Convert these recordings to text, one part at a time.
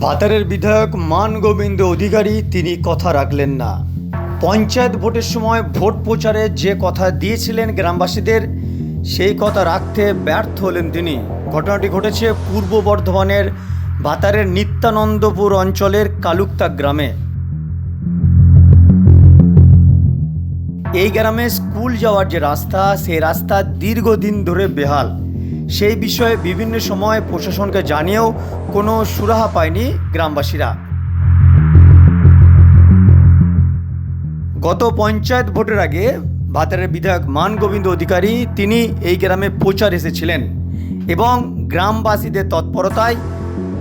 ভাতারের বিধায়ক মান গোবিন্দ অধিকারী তিনি কথা রাখলেন না। পঞ্চায়েত ভোটের সময় ভোট প্রচারে যে কথা দিয়েছিলেন গ্রামবাসীদের, সেই কথা রাখতে ব্যর্থ হলেন তিনি। ঘটনাটি ঘটেছে পূর্ব বর্ধমানের ভাতারের নিত্যানন্দপুর অঞ্চলের কালুক্তা গ্রামে। এই গ্রামে স্কুল যাওয়ার যে রাস্তা, সেই রাস্তা দীর্ঘদিন ধরে বেহাল। সেই বিষয়ে বিভিন্ন সময় প্রশাসনকে জানিয়েও কোনো সুরাহা পায়নি গ্রামবাসীরা। গত পঞ্চায়েত ভোটের আগে ভাতারের বিধায়ক মান গোবিন্দ অধিকারী তিনি এই গ্রামে প্রচার এসেছিলেন এবং গ্রামবাসীদের তৎপরতায়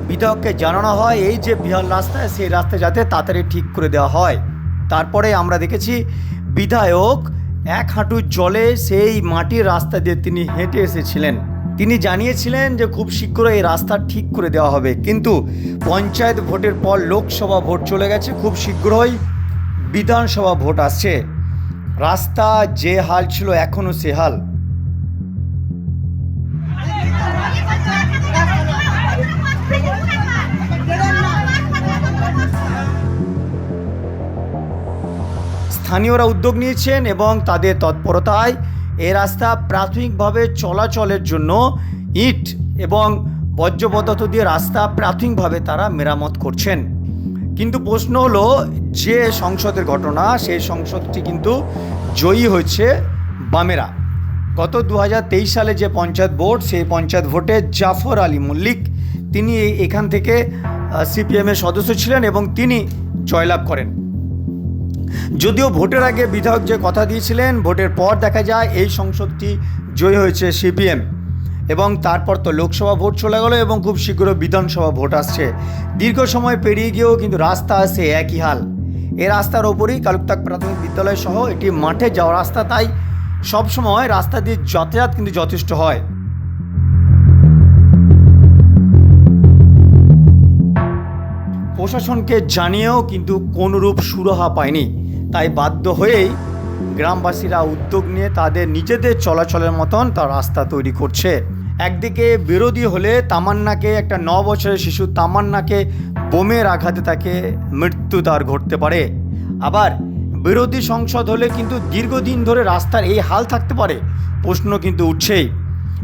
বিধায়ককে জানানো হয় এই যে বিহার রাস্তা, সেই রাস্তা যাতে তাড়াতাড়ি ঠিক করে দেওয়া হয়। তারপরে আমরা দেখেছি বিধায়ক এক হাঁটু জলে সেই মাটির রাস্তা দিয়ে তিনি হেঁটে এসেছিলেন। তিনি জানিয়েছিলেন যে খুব শীঘ্রই এই রাস্তা ঠিক করে দেওয়া হবে। কিন্তু পঞ্চায়েত ভোটের পর লোকসভা ভোট চলে গেছে, খুব শীঘ্রই বিধানসভা ভোট আসছে। রাস্তা যে হাল ছিল, এখনও সে হাল। স্থানীয়রা উদ্যোগ নিয়েছেন এবং তাদের তৎপরতায় এই রাস্তা প্রাথমিকভাবে চলাচলের জন্য ইট এবং বর্জ্য পদার্থ দিয়ে রাস্তা প্রাথমিকভাবে তারা মেরামত করছেন। কিন্তু প্রশ্ন হলো, যে সংসদের ঘটনা, সেই সংসদটি কিন্তু জয়ী হয়েছে বামেরা। গত দু হাজার তেইশ সালে যে পঞ্চায়েত ভোট, সেই পঞ্চায়েত ভোটে জাফর আলী মল্লিক, তিনি এখান থেকে সিপিএমের সদস্য ছিলেন এবং তিনি জয়লাভ করেন। যদিও ভোটের আগে বিধায়ক যে কথা দিয়েছিলেন, ভোটের পর দেখা যায় এই সংসদটি জয়ী হয়েছে সিপিএম। এবং তারপর তো লোকসভা ভোট চলে গেল এবং খুব শীঘ্র বিধানসভা ভোট আসছে। দীর্ঘ সময় পেরিয়ে গিয়েও কিন্তু রাস্তা আছে একই হাল। এ রাস্তার ওপরই কালুকতাক প্রাথমিক বিদ্যালয় সহ এটি মাঠে যাওয়া রাস্তা, তাই সবসময় রাস্তা দিয়ে যাতায়াত কিন্তু যথেষ্ট হয়। প্রশাসনকে জানিয়েও কিন্তু কোনরূপ সুরাহা পায়নি। তাই বাধ্য হয়েই গ্রামবাসীরা উদ্যোগ নিয়ে তাদের নিজেদের চলাচলের মতন তার রাস্তা তৈরি করছে। একদিকে বিরোধী হলে তামান্নাকে, একটা ন বছরের শিশু তামান্নাকে বোমের আঘাতে তাকে মৃত্যু তার ঘটতে পারে। আবার বিরোধী সংসদ হলে কিন্তু দীর্ঘদিন ধরে রাস্তার এই হাল থাকতে পারে, প্রশ্ন কিন্তু উঠছেই।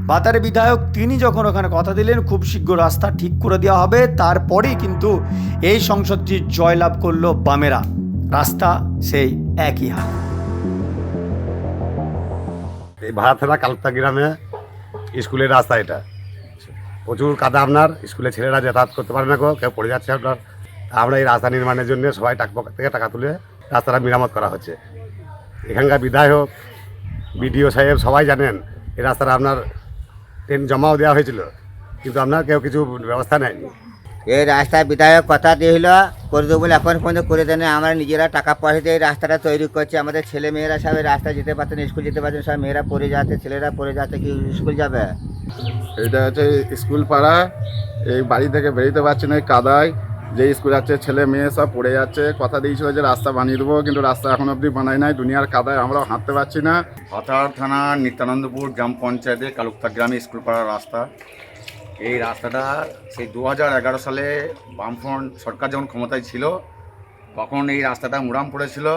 বাতারে বিধায়ক তিনি যখন ওখানে কথা দিলেন, খুব শীঘ্র রাস্তা ঠিক করে দেওয়া হবে, তারপরেই কিন্তু এই সংসদটি জয়লাভ করল বামেরা। রাস্তা সেই একই হাল। এই ভাড়াথানা কালতা গ্রামে স্কুলের রাস্তা এটা। প্রচুর কাদা আপনার, স্কুলে ছেলেরা যাতায়াত করতে পারে না কেউ পড়ে যাচ্ছে আপনার। আমরা এই রাস্তা নির্মাণের জন্য সবাই টাকা থেকে টাকা তুলে রাস্তাটা মেরামত করা হচ্ছে। এখানকার বিধায়ক, বিডিও সাহেব সবাই জানেন, এই রাস্তাটা আপনার ট্রেন জমাও দেওয়া হয়েছিল, কিন্তু আপনার কেউ কিছু ব্যবস্থা নেয়নি। এই রাস্তা বিধায়ক কথা দিয়েছিল করে দেবো বলে এখন পর্যন্ত করে দেন আমরা নিজেরা টাকা পয়সা দিয়ে এই রাস্তাটা তৈরি করছি। আমাদের ছেলে মেয়েরা সব এই রাস্তায় যেতে পারছেন স্কুল যেতে পারছেন সব মেয়েরা পড়ে যাচ্ছে ছেলেরা পড়ে যাচ্ছে কি স্কুল যাবে? এটা হচ্ছে স্কুল পাড়া। এই বাড়ি থেকে বেরোতে পারছে না এই কাদায়। যে স্কুল যাচ্ছে ছেলে মেয়ে সব পড়ে যাচ্ছে। কথা দিয়েছিল যে রাস্তা বানিয়ে দেবো কিন্তু রাস্তা এখন অবধি বানাই নাই। দুনিয়ার কাদায় আমরাও হাঁটতে পারছি না। হতার থানা নিত্যানন্দপুর গ্রাম পঞ্চায়েতে কালুক্তা গ্রামে স্কুল পাড়ার রাস্তা। এই রাস্তাটা সেই দু হাজার এগারো সালে বামফ্রন্ট সরকার যখন ক্ষমতায় ছিল, তখন এই রাস্তাটা মুরাম পড়েছিল।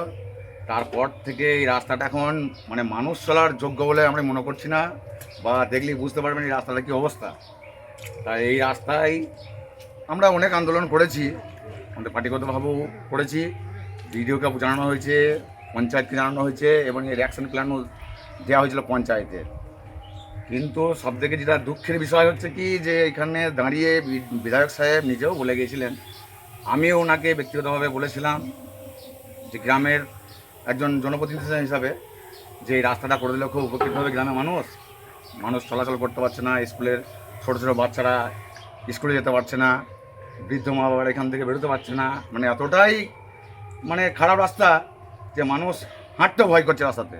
তারপর থেকে এই রাস্তাটা এখন মানে মানুষ চলার যোগ্য বলে আমরা মনে করছি না, বা দেখলেই বুঝতে পারবেন এই রাস্তাটা কী অবস্থা। তাই এই রাস্তায় আমরা অনেক আন্দোলন করেছি, আমাদের পার্টিগতভাবেও করেছি। ভিডিওকে জানানো হয়েছে, পঞ্চায়েতকে জানানো হয়েছে, এবং এর অ্যাকশন প্ল্যানও দেওয়া হয়েছিল পঞ্চায়েতের। কিন্তু সব থেকে যেটা দুঃখের বিষয় হচ্ছে কি যে এখানে দাঁড়িয়ে বিধায়ক সাহেব নিজেও বলে গিয়েছিলেন আমিও ওনাকে ব্যক্তিগতভাবে বলেছিলাম যে গ্রামের একজন জনপ্রতিনিধি হিসাবে যে এই রাস্তাটা করে দিলে, খুব উপকৃত হবে গ্রামের মানুষ। মানুষ চলাচল করতে পারছে না, স্কুলের ছোটো ছোটো বাচ্চারা স্কুলে যেতে পারছে না, বৃদ্ধ মা বাবার এখান থেকে বেরোতে পারছে না। মানে এতটাই মানে খারাপ রাস্তা যে মানুষ হাঁটতেও ভয় করছে রাস্তাতে।